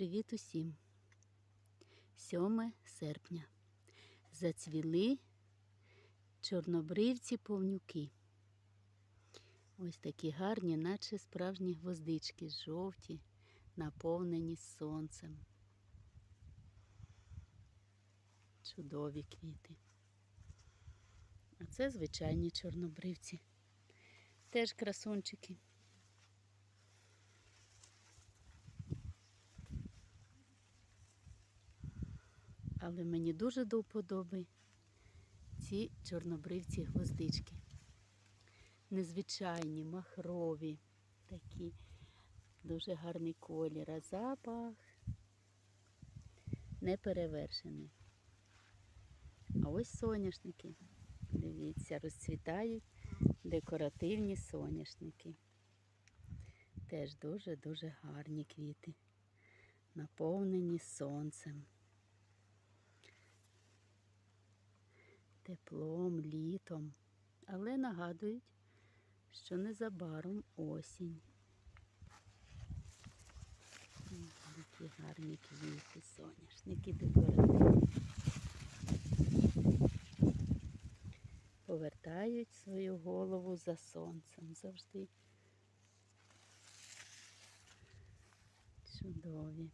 Привіт усім! 7 серпня. Зацвіли чорнобривці повнюки. Ось такі гарні, наче справжні гвоздички, жовті, наповнені сонцем. Чудові квіти. А це звичайні чорнобривці. Теж красунчики. Але мені дуже до вподоби ці чорнобривці гвоздички. Незвичайні, махрові, такі дуже гарний колір, а запах неперевершений. А ось соняшники. Дивіться, розцвітають декоративні соняшники. Теж дуже-дуже гарні квіти, наповнені сонцем. Теплом, літом, але нагадують, що незабаром осінь. Які гарні квіти, соняшники декоративні. Повертають свою голову за сонцем завжди. Чудові.